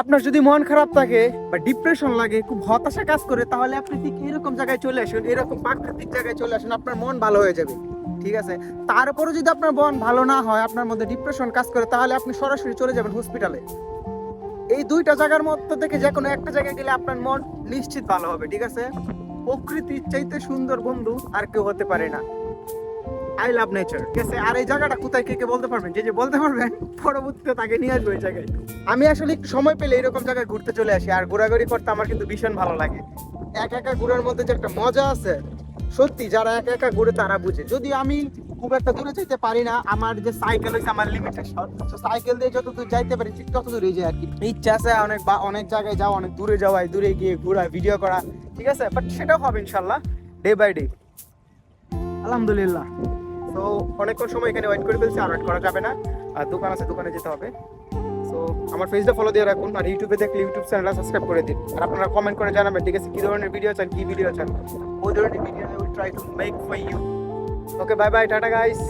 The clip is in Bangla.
আপনার যদি মন খারাপ থাকে বা ডিপ্রেশন লাগে, খুব হতাশা কাজ করে, তাহলে আপনি ঠিক এরকম জায়গায় চলে আসুন, এরকম প্রাকৃতিক জায়গায় চলে আসুন, আপনার মন ভালো হয়ে যাবে, ঠিক আছে? তারপরে যদি আপনার মন ভালো না হয়, আপনার মধ্যে ডিপ্রেশন কাজ করে, তাহলে আপনি সরাসরি চলে যাবেন হসপিটালে এই দুইটা জায়গার মধ্যে থেকে যে কোনো একটা জায়গায় গেলে আপনার মন নিশ্চিত ভালো হবে, ঠিক আছে? প্রকৃতির চাইতে সুন্দর বন্ধু আর কেউ হতে পারে না। আই লাভ নেচার ঠিক আছে? আর এই জায়গাটা কোথায়, কে কে বলতে পারবেন? যে যে বলতে পারবেন, পরবর্তীতে তাকে নিয়ে আসব এই জায়গায়। আমি আসলে একটু সময় পেলে এরকম জায়গায় ঘুরতে চলে আসি, আর ঘোরাঘুরি করতে আমার কিন্তু ভীষণ ভালো লাগে। একা একা ঘোরার মধ্যে যে একটা মজা আছে, সত্যি যারা একা একা ঘুরে তারা বুঝে। যদি আমি খুব একটা দূরে যেতে পারি না, আমার যে সাইকেল হয়েছে আমার লিমিটেশন তো সাইকেল দিয়ে যত দূর যাইতে পারি, ঠিক তত দূরে যাই আর কি। ইচ্ছা আছে অনেক বা, অনেক জায়গায় যাওয়া, অনেক দূরে যাওয়া, দূরে গিয়ে ঘোরা ভিডিও করা, ঠিক আছে? বাট সেটাও হবে ইনশাল্লাহ ডে বাই ডে আলহামদুলিল্লাহ। তো অনেকক্ষণ সময় এখানে ওয়েট করে ফেলছি, আর ওয়েট করা যাবে না। আর দোকান আছে, দোকানে যেতে হবে। সো আমার পেজটা ফলো দিয়ে রাখুন, আর ইউটিউবে দেখলে ইউটিউব চ্যানেলটা সাবস্ক্রাইব করে দিন। আর আপনারা কমেন্ট করে জানাবেন, ঠিক আছে, কী ধরনের ভিডিও চান, কী ভিডিও চান। ওই ধরনের video will try to make for you okay bye bye tata guys